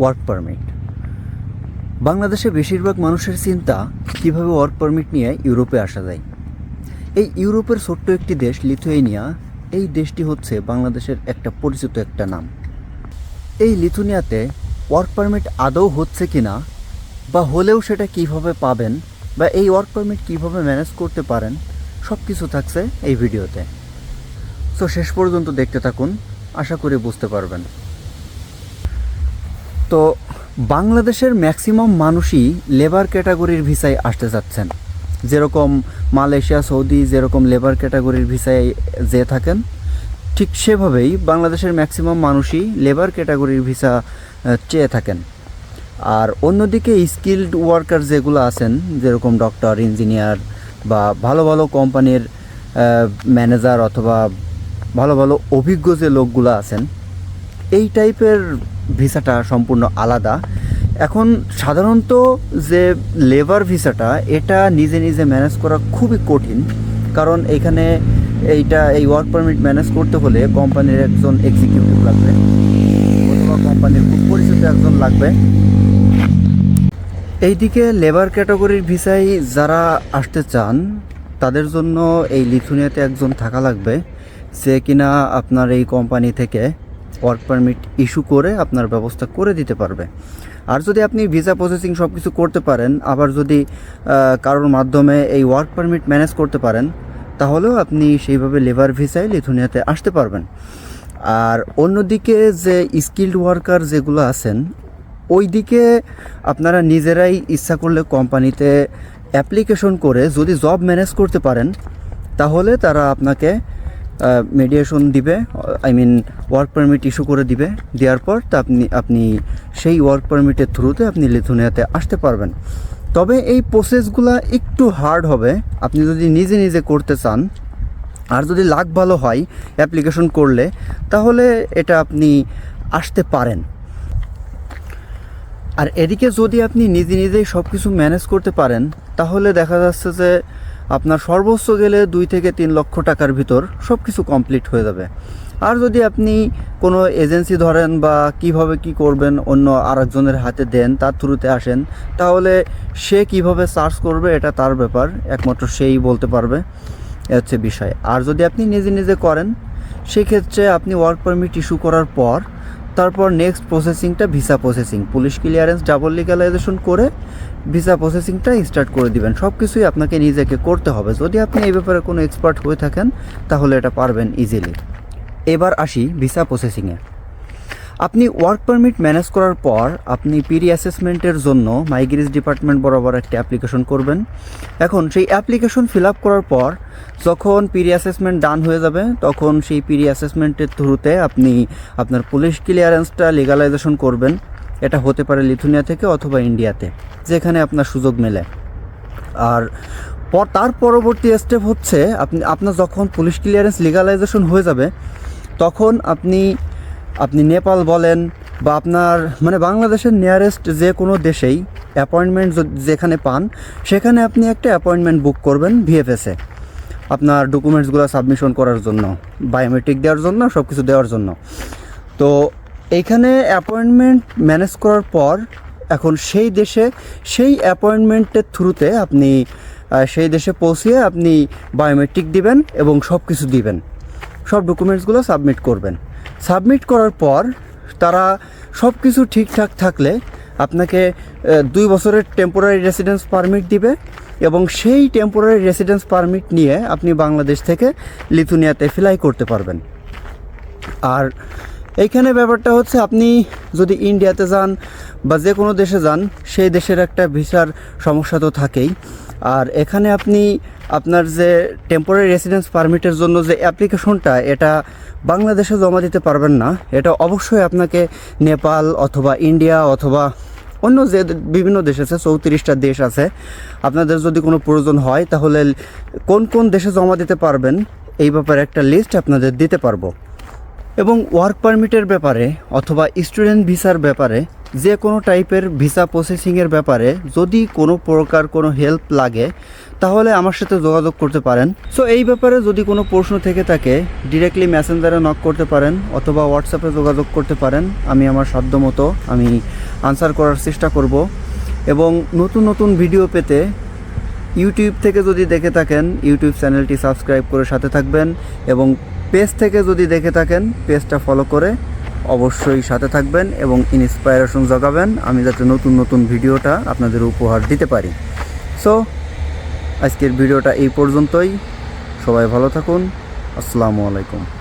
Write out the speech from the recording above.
Work permit বাংলাদেশে বেশিরভাগ মানুষের চিন্তা কীভাবে ওয়ার্ক পারমিট নিয়ে ইউরোপে আসা যায়। এই ইউরোপের ছোট্ট একটি দেশ লিথুয়েনিয়া, এই দেশটি হচ্ছে বাংলাদেশের একটা পরিচিত একটা নাম। এই লিথুনিয়াতে ওয়ার্ক পারমিট আদৌ হচ্ছে কি না বা হলেও সেটা কীভাবে পাবেন বা এই ওয়ার্ক পারমিট কীভাবে ম্যানেজ করতে পারেন সব কিছু থাকছে এই ভিডিওতে। সো শেষ পর্যন্ত দেখতে থাকুন, আশা করি বুঝতে পারবেন। তো বাংলাদেশের ম্যাক্সিমাম মানুষই লেবার ক্যাটাগরির ভিসায় আসতে চাচ্ছেন। যেরকম মালয়েশিয়া, সৌদি যেরকম লেবার ক্যাটাগরির ভিসায় যে থাকেন, ঠিক সেভাবেই বাংলাদেশের ম্যাক্সিমাম মানুষই লেবার ক্যাটাগরির ভিসা চেয়ে থাকেন। আর অন্যদিকে স্কিল্ড ওয়ার্কার যেগুলো আছেন, যেরকম ডক্টর, ইঞ্জিনিয়ার বা ভালো ভালো কোম্পানির ম্যানেজার অথবা ভালো ভালো অভিজ্ঞ যে লোকগুলো আছেন, এই টাইপের ভিসাটা সম্পূর্ণ আলাদা। এখন সাধারণত যে লেবার ভিসাটা, এটা নিজে নিজে ম্যানেজ করা খুবই কঠিন। কারণ এখানে এইটা, এই ওয়ার্ক পারমিট ম্যানেজ করতে হলে কোম্পানির একজন এক্সিকিউটিভ লাগবে অথবা কোম্পানির খুব পরিচিত একজন লাগবে। এইদিকে লেবার ক্যাটাগরির ভিসায় যারা আসতে চান, তাদের জন্য এই লিথুনিয়াতে একজন থাকা লাগবে সে কিনা আপনার এই কোম্পানি থেকে ওয়ার্ক পারমিট ইস্যু করে আপনার ব্যবস্থা করে দিতে পারবে। আর যদি আপনি ভিসা প্রসেসিং সব কিছু করতে পারেন, আবার যদি কারোর মাধ্যমে এই ওয়ার্ক পারমিট ম্যানেজ করতে পারেন, তাহলেও আপনি সেইভাবে লেবার ভিসায় লিথুনিয়াতে আসতে পারবেন। আর অন্যদিকে যে স্কিল্ড ওয়ার্কার যেগুলো আছেন ওই দিকে আপনারা নিজেরাই ইচ্ছা করলে কোম্পানিতে অ্যাপ্লিকেশন করে যদি জব ম্যানেজ করতে পারেন, তাহলে তারা আপনাকে মেডিয়েশন দিবে I mean work permit issue করে দিবে, দেওয়ার পর তা আপনি আপনি সেই ওয়ার্ক পারমিটের থ্রুতে আপনি লিথুনিয়াতে আসতে পারবেন। তবে এই প্রসেসগুলো একটু হার্ড হবে। আপনি যদি নিজে নিজে করতে চান, আর যদি লাক ভালো হয় অ্যাপ্লিকেশন করলে, তাহলে এটা আপনি আসতে পারেন। আর এদিকে যদি আপনি নিজে নিজেই সব কিছু ম্যানেজ করতে পারেন, তাহলে দেখা যাচ্ছে যে আপনার সর্বোচ্চ গেলে দুই থেকে তিন লক্ষ টাকার ভিতর সব কিছু কমপ্লিট হয়ে যাবে। আর যদি আপনি কোনো এজেন্সি ধরেন বা কীভাবে কি করবেন, অন্য আরেকজনের হাতে দেন, তার থ্রুতে আসেন, তাহলে সে কীভাবে সার্চ করবে এটা তার ব্যাপার, একমাত্র সেই বলতে পারবে। হচ্ছে বিষয়। আর যদি আপনি নিজে নিজে করেন, সেক্ষেত্রে আপনি ওয়ার্ক পারমিট ইস্যু করার পর তারপর নেক্সট প্রসেসিংটা visa processing police clearance double legalization করে ভিসা প্রসেসিংটা স্টার্ট করে দিবেন। সব কিছুই আপনাকে নিজেকে করতে হবে। যদি আপনি এই ব্যাপারে কোনো এক্সপার্ট হয়ে থাকেন, তাহলে এটা পারবেন ইজিলি এবার আসি ভিসা প্রসেসিংয়ে আপনি ওয়ার্ক পারমিট ম্যানেজ করার পর আপনি পিরি অ্যাসেসমেন্টের জন্য মাইগ্রিজ ডিপার্টমেন্ট বরাবর একটা অ্যাপ্লিকেশন করবেন। এখন সেই অ্যাপ্লিকেশন ফিল আপ করার পর যখন পিরি অ্যাসেসমেন্ট ডান হয়ে যাবে, তখন সেই পিরি অ্যাসেসমেন্টের থ্রুতে আপনি আপনার পুলিশ ক্লিয়ারেন্সটা লিগালাইজেশন করবেন। এটা হতে পারে লিথুনিয়া থেকে অথবা ইন্ডিয়াতে যেখানে আপনার সুযোগ মেলে। আর তার পরবর্তী স্টেপ হচ্ছে, আপনি, আপনার যখন পুলিশ ক্লিয়ারেন্স লিগালাইজেশন হয়ে যাবে, তখন আপনি আপনি নেপাল বলেন বা আপনার মানে বাংলাদেশের নিয়ারেস্ট যে কোনো দেশেই অ্যাপয়েন্টমেন্ট যেখানে পান, সেখানে আপনি একটা অ্যাপয়েন্টমেন্ট বুক করবেন ভিএফএসে আপনার ডকুমেন্টসগুলো সাবমিশন করার জন্য বায়োমেট্রিক দেওয়ার জন্য সব কিছু দেওয়ার জন্য। তো এইখানে অ্যাপয়েন্টমেন্ট ম্যানেজ করার পর, এখন সেই দেশে, সেই অ্যাপয়েন্টমেন্টের থ্রুতে আপনি সেই দেশে পৌঁছিয়ে আপনি বায়োমেট্রিক দিবেন এবং সব কিছু দিবেন। সব ডকুমেন্টসগুলো সাবমিট করবেন। সাবমিট করার পর তারা সব কিছু ঠিকঠাক থাকলে আপনাকে দুই বছরের টেম্পোরারি রেসিডেন্স পারমিট দিবে এবং সেই টেম্পোরারি রেসিডেন্স পারমিট নিয়ে আপনি বাংলাদেশ থেকে লিথুনিয়াতে ফ্লাই করতে পারবেন। আর এইখানে ব্যাপারটা হচ্ছে আপনি যদি ইন্ডিয়াতে যান বা যে কোনো দেশে যান, সেই দেশের একটা ভিসার সমস্যা তো থাকেই। আর এখানে আপনি আপনার যে টেম্পোরারি রেসিডেন্স পারমিটের জন্য যে অ্যাপ্লিকেশনটা এটা বাংলাদেশে জমা দিতে পারবেন না। এটা অবশ্যই আপনাকে নেপাল অথবা ইন্ডিয়া অথবা অন্য যে বিভিন্ন দেশ আছে, চৌত্রিশটা দেশ আছে, আপনাদের যদি কোনো প্রয়োজন হয়, তাহলে কোন কোন দেশে জমা দিতে পারবেন, এই ব্যাপারে একটা লিস্ট আপনাদের দিতে পারব। এবং ওয়ার্ক পারমিটের ব্যাপারে অথবা স্টুডেন্ট ভিসার ব্যাপারে যে কোনো টাইপের ভিসা প্রসেসিংয়ের ব্যাপারে যদি কোনো প্রকার কোনো হেল্প লাগে, তাহলে আমার সাথে যোগাযোগ করতে পারেন। সো এই ব্যাপারে যদি কোনো প্রশ্ন থেকে থাকে ডিরেক্টলি মেসেঞ্জারে নক করতে পারেন অথবা হোয়াটসঅ্যাপে যোগাযোগ করতে পারেন। আমি আমার সাধ্য মতো আমি আনসার করার চেষ্টা করব। এবং নতুন নতুন ভিডিও পেতে ইউটিউব থেকে যদি দেখে থাকেন, ইউটিউব চ্যানেলটি সাবস্ক্রাইব করে সাথে থাকবেন এবং পেজ থেকে যদি দেখে থাকেন, পেজটা ফলো করে অবশ্যই সাথে থাকবেন এবং ইন্সপায়ারেশন জগাবেন। আমি যাতে নতুন নতুন ভিডিওটা আপনাদের উপহার দিতে পারি। সো আজকের ভিডিওটা এই পর্যন্তই। সবাই ভালো থাকুন। আসসালামু আলাইকুম।